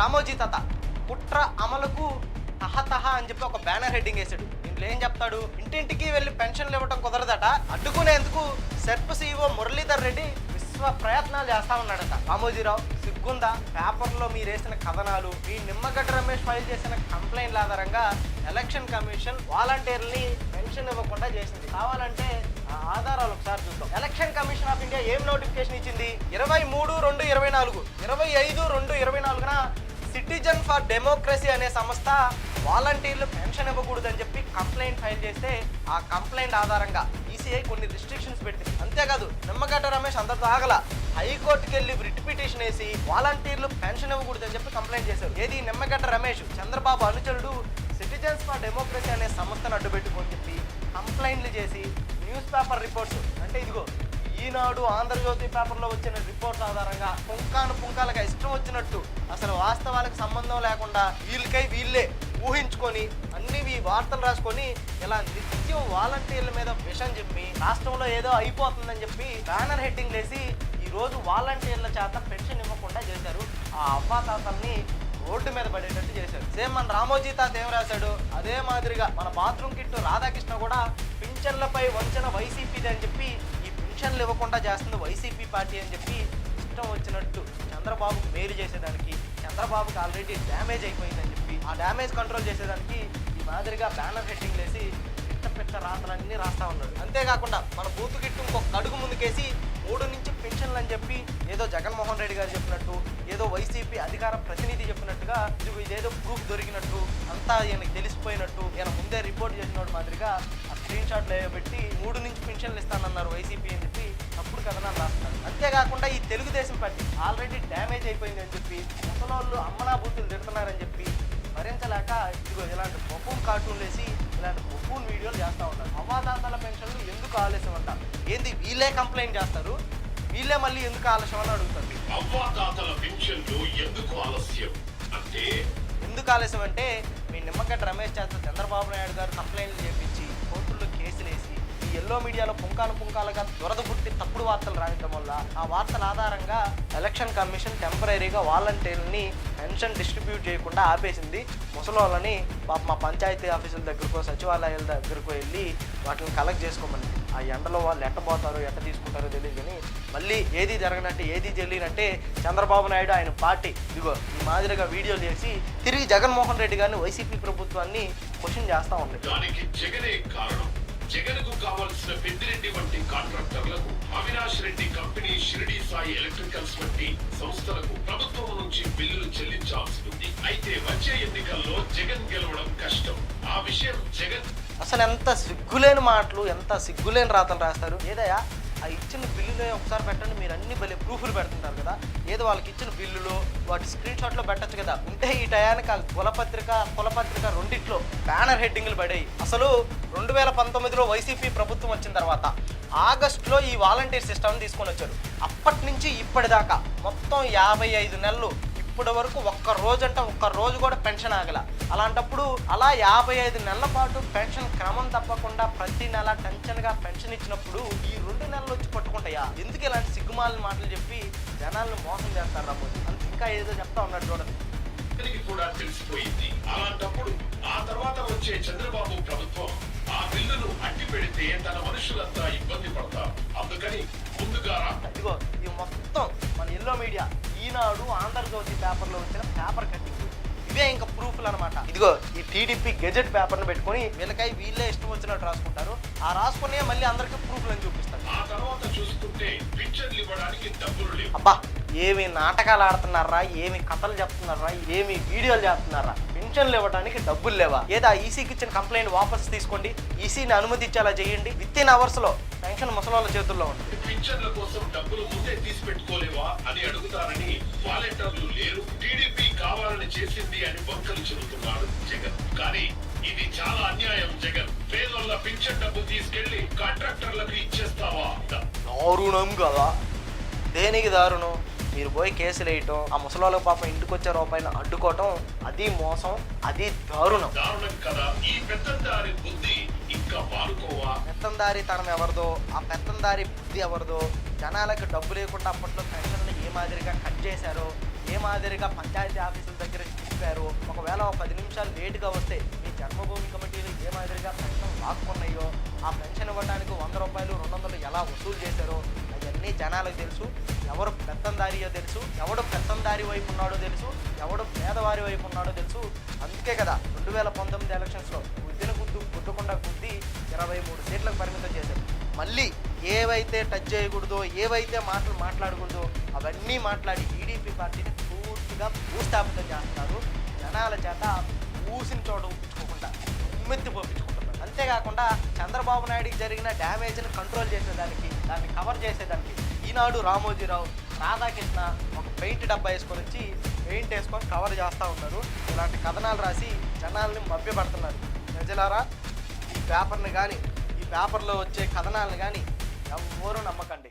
రామోజీ తాత. కుట్ర అమలుకు తహతహ అని చెప్పి ఒక బ్యానర్ హెడ్డింగ్ వేసాడు దీంట్లో ఏం చెప్తాడు? ఇంటింటికి వెళ్ళి పెన్షన్లు ఇవ్వటం కుదరదట. అడ్డుకునేందుకు సెర్ప్ సీఈఓ మురళీధర్ రెడ్డి విశ్వ ప్రయత్నాలు చేస్తా ఉన్నాడట. రామోజీరావు సిగ్గుందా? పేపర్లో మీరు వేసిన కథనాలు మీ నిమ్మగడ్డ రమేష్ ఫైల్ చేసిన కంప్లైంట్ల ఆధారంగా ఎలక్షన్ కమిషన్ వాలంటీర్ని పెన్షన్ ఇవ్వకుండా చేసింది. కావాలంటే ఆధారాలు ఒకసారి చూద్దాం. ఎలక్షన్ కమిషన్ ఆఫ్ ఇండియా ఏం నోటిఫికేషన్ ఇచ్చింది? ఇరవై మూడు రెండు ఇరవై నాలుగు. ఇరవై ఐదు రెండు ఇరవై నాలుగున సిటిజన్ ఫర్ డెమోక్రసీ అనే సంస్థ వాలంటీర్లు పెన్షన్ ఇవ్వకూడదని చెప్పి కంప్లైంట్ ఫైల్ చేస్తే ఆ కంప్లైంట్ ఆధారంగా ఈసీఐ కొన్ని రిస్ట్రిక్షన్స్ పెట్టింది అంతేకాదు నిమ్మగడ్డ రమేష్ అందరితో ఆగల. హైకోర్టుకి వెళ్ళి రిట్ పిటిషన్ వేసి వాలంటీర్లు పెన్షన్ ఇవ్వకూడదని చెప్పి కంప్లైంట్ చేశారు. ఏది నిమ్మగడ్డ రమేష్ చంద్రబాబు అనుచరుడు సిటిజన్స్ ఫర్ డెమోక్రసీ అనే సంస్థను అడ్డుపెట్టుకొని చెప్పి కంప్లైంట్లు చేసి న్యూస్ పేపర్ రిపోర్ట్స్ అంటే ఇదిగో ఈనాడు ఆంధ్రజ్యోతి పేపర్లో వచ్చిన రిపోర్ట్ల ఆధారంగా పుంకాను పుంకాలుగా ఇష్టం వచ్చినట్టు అసలు వాస్తవాలకు సంబంధం లేకుండా వీళ్ళకై వీళ్ళే ఊహించుకొని అన్ని ఈ వార్తలు రాసుకొని ఇలా నిత్యం వాలంటీర్ల మీద విషం చెప్పి రాష్ట్రంలో ఏదో అయిపోతుందని చెప్పి బ్యానర్ హెడ్డింగ్ వేసి ఈరోజు వాలంటీర్ల చేత పెన్షన్ ఇవ్వకుండా చేశారు. ఆ అవ్వాతాతల్ని రోడ్డు మీద పడేటట్టు చేశారు. సేమ్ మన రామోజీ తాత ఏం రాశాడు? అదే మాదిరిగా మన బాత్రూమ్ కిట్టు రాధాకృష్ణ కూడా పింఛన్లపై వంచన వైసీపీది అని చెప్పి ఈ ఇవ్వకుండా చేస్తుంది వైసీపీ పార్టీ అని చెప్పి ఇష్టం వచ్చినట్టు చంద్రబాబు మేలు చేసేదానికి చంద్రబాబుకి ఆల్రెడీ డ్యామేజ్ అయిపోయిందని చెప్పి ఆ డ్యామేజ్ కంట్రోల్ చేసేదానికి ఈ మాదిరిగా బ్యానర్ హెడ్డింగ్ వేసి పిట్ట పిట్ట రాతలన్నీ రాస్తా ఉన్నాడు. అంతేకాకుండా మన బూతు గిట్టు ఇంకొక అడుగు ముందుకేసి మూడు నుంచి పెన్షన్లు అని చెప్పి ఏదో జగన్మోహన్ రెడ్డి గారు చెప్పినట్టు ఏదో వైసీపీ అధికార ప్రతినిధి చెప్పినట్టుగా ఇదేదో ప్రూఫ్ దొరికినట్టు అంతా ఈయనకి తెలిసిపోయినట్టు ఈయన ముందే రిపోర్ట్ చేసినోడు మాదిరిగా షాట్లు పెట్టి మూడు నుంచి పెన్షన్లు ఇస్తానన్నారు వైసీపీ అని చెప్పి అప్పుడు కథనాలు రాస్తున్నారు. అంతేకాకుండా ఈ తెలుగుదేశం పార్టీ ఆల్రెడీ డ్యామేజ్ అయిపోయింది అని చెప్పి ముసలోళ్ళు అమ్మనా బూతులు తిడుతున్నారని చెప్పి భరించలేక ఇదిగో ఇలాంటి బొప్పూన్ కార్టూన్లు వేసి ఇలాంటి బొప్పూన్ వీడియోలు చేస్తూ ఉంటారు అవాదాతాల పెన్షన్లు ఎందుకు ఆలస్యం అంట? ఏంది వీళ్ళే కంప్లైంట్ చేస్తారు? వీళ్ళే మళ్ళీ ఎందుకు ఆలస్యం అని అడుగుతారు? పింఛన్లు ఎందుకు ఆలస్యం? అంటే ఎందుకు ఆలస్యం అంటే మీ నిమ్మగడ్డ రమేష్ చేత చంద్రబాబు నాయుడు గారు కంప్లైంట్లు చేపించి కేసులేసి ఈ ఎల్లో మీడియాలో పుంకాలు పుంకాలుగా దురద పుట్టి తప్పుడు వార్తలు రాయడం వల్ల ఆ వార్తల ఆధారంగా ఎలక్షన్ కమిషన్ టెంపరీగా వాలంటీర్ని పెన్షన్ డిస్ట్రిబ్యూట్ చేయకుండా ఆపేసింది. ముసలోళ్ళని మా పంచాయతీ ఆఫీసుల దగ్గరకో సచివాలయాల దగ్గరకు వెళ్ళి వాటిని కలెక్ట్ చేసుకోమని. ఆ ఎండలో వాళ్ళు ఎట్ట పోతారో ఎట్ట తీసుకుంటారో తెలియదు కానీ మళ్ళీ ఏది జరగనంటే ఏది జరిగినంటే చంద్రబాబు నాయుడు ఆయన పార్టీ ఇదిగో ఈ మాదిరిగా వీడియోలు చేసి తిరిగి జగన్మోహన్ రెడ్డి గారిని వైసీపీ ప్రభుత్వాన్ని క్వశ్చన్ చేస్తూ ఉంది. దానికి జగన్కు కావాల్సిన పెద్దిరెడ్డి వంటి కాంట్రాక్టర్లకు అవినాష్ రెడ్డి కంపెనీ షిరిడి సాయి ఎలక్ట్రికల్స్ వంటి సంస్థలకు ప్రభుత్వం నుంచి బిల్లులు చెల్లించాల్సి ఉంది. అయితే వచ్చే ఎన్నికల్లో జగన్ గెలవడం కష్టం. ఆ విషయం జగన్ అసలు ఎంత సిగ్గులేని మాటలు ఎంత సిగ్గులేని రాతలు రాస్తారు. ఏదయ్యా? ఆ ఇచ్చిన బిల్లులే ఒకసారి పెట్టండి మీరు అన్ని భలే ప్రూఫ్లు పెడుతుంటారు కదా. ఏదో వాళ్ళకి ఇచ్చిన బిల్లులో వాటి స్క్రీన్ షాట్లో పెట్టచ్చు కదా. ఉంటే ఈ టయానికి ఆ కులపత్రిక కులపత్రిక రెండిట్లో బ్యానర్ హెడ్డింగ్లు పడాయి. అసలు రెండు వేల పంతొమ్మిదిలో వైసీపీ ప్రభుత్వం వచ్చిన తర్వాత ఆగస్టులో ఈ వాలంటీర్ సిస్టమ్ తీసుకొని వచ్చారు. అప్పటి నుంచి ఇప్పటిదాకా మొత్తం యాభై ఐదు నెలలు ఇప్పటి వరకు ఒక్క రోజు అంటే ఒక్క రోజు కూడా పెన్షన్ ఆగల. అలాంటప్పుడు అలా యాభై ఐదు నెలల పాటు పెన్షన్ క్రమం తప్పకుండా ప్రతి నెల టెన్షన్గా పెన్షన్ ఇచ్చినప్పుడు ఈ రెండు నెలలు వచ్చి పట్టుకుంటాయా? ఎందుకు ఇలాంటి సిగ్గుమాలిన మాటలు చెప్పి జనాలను మోసం చేస్తారు రాబోతు అంత ఇంకా ఏదో చెప్తా ఉన్నాడు చూడండి. కూడా తెలిసిపోయింది. అలాంటప్పుడు ఆ తర్వాత వచ్చే చంద్రబాబు ప్రభుత్వం ఆ బిల్లును అట్టి పెడితే తన మనుషులంతా ఇబ్బంది పడతారు. అందుకని ముందుగా ఇదిగో ఇది మొత్తం మన ఎల్లో మీడియా ఈనాడు ఆంధ్రజ్యోతి పేపర్లో వచ్చిన పేపర్ కట్టింగ్ ఇవే ఇంకా ప్రూఫ్లు అనమాట ఇదిగో ఈ టీడీపీ గెజెట్ పేపర్ని పెట్టుకొని వీళ్ళకై వీళ్ళే ఇష్టం వచ్చినట్టు రాసుకుంటారు. ఆ రాసుకునే మళ్ళీ అందరికీ ప్రూఫ్లు అని చూపిస్తారు. ఆ తర్వాత చూసుకుంటే పింఛన్లు ఇవ్వడానికి డబ్బులు లేవు. అబ్బా ఏమి నాటకాలు ఆడుతున్నారా? ఏమి కథలు చెప్తున్నారా? ఏమి వీడియోలు చేస్తున్నారా? పెన్షన్లు ఇవ్వడానికి డబ్బులు లేవా? ఏదా ఈసీకి ఇచ్చిన కంప్లైంట్ వాపస్ తీసుకోండి. ఈసీని అనుమతించేలా చేయండి. విత్ ఇన్ అవర్స్లో పెన్షన్ ముసలోళ్ళ చేతుల్లో పింఛన్ల కోసం డబ్బులు ముందే తీసి చేసింది అని వంకలు చెబుతున్నాడు జగన్. కానీ ఇది చాలా అన్యాయం జగన్. పేదోళ్ళ పింఛన్ డబ్బు తీసుకెళ్ళి కాంట్రాక్టర్లకు ఇచ్చేస్తావా దారుణం కదా. దేనికి దారుణం? మీరు పోయి కేసులు వేయటం ఆ ముసలోళ్ళ పాప ఇంటికి వచ్చే రూపాయలు అడ్డుకోవటం అది మోసం అది దారుణం. దారుణం కదా. ఈ పెద్దందారి బుద్ధి ఇంకా మారుకోవా? పెత్తందారి తనం ఎవరిదో ఆ పెత్తందారి బుద్ధి ఎవరిదో జనాలకు డబ్బు లేకుండా అప్పట్లో పెన్షన్లు ఏ మాదిరిగా కట్ చేశారో ఏ మాదిరిగా పంచాయతీ ఆఫీసుల దగ్గర చెప్పారు. ఒకవేళ పది నిమిషాలు లేటుగా వస్తే మీ జన్మభూమి కమిటీలు ఏ మాదిరిగా పెన్షన్ లాక్కున్నాయో ఆ పెన్షన్ ఇవ్వడానికి వంద రూపాయలు రెండు వందలు ఎలా వసూలు చేశారో అవన్నీ జనాలకు తెలుసు. ఎవరు పెత్తందారియో తెలుసు. ఎవడు పెత్తందారి వైపు ఉన్నాడో తెలుసు. ఎవడు పేదవారి వైపు ఉన్నాడో తెలుసు. అందుకే కదా రెండు వేల పంతొమ్మిది ఎలక్షన్స్లో గుద్దిన గుద్దు గుద్దకుండా గుద్ది ఇరవై మూడు సీట్లకు పరిమితం చేశారు. మళ్ళీ ఏవైతే టచ్ చేయకూడదో ఏవైతే మాటలు మాట్లాడకూడదో అవన్నీ మాట్లాడి టీడీపీ పార్టీని పూర్తిగా భూస్థాపితం చేస్తున్నారు. జనాల చేత ఊసిన చోట ఒప్పించుకోకుండా ఉమ్మెత్తి పోపించుకుంటున్నారు. అంతేకాకుండా చంద్రబాబు నాయుడికి జరిగిన డ్యామేజ్ని కంట్రోల్ చేసేదానికి దాన్ని కవర్ చేసేదానికి ఈనాడు రామోజీరావు రాధాకృష్ణ ఒక పెయింట్ డబ్బా వేసుకొని వచ్చి పెయింట్ వేసుకొని కవర్ చేస్తూ ఉన్నారు. ఇలాంటి కథనాలు రాసి జనాల్ని మభ్యపడుతున్నారు. ప్రజలారా ఈ పేపర్ని కానీ ఈ పేపర్లో వచ్చే కథనాలను కానీ ఎవరు నమ్మకండి.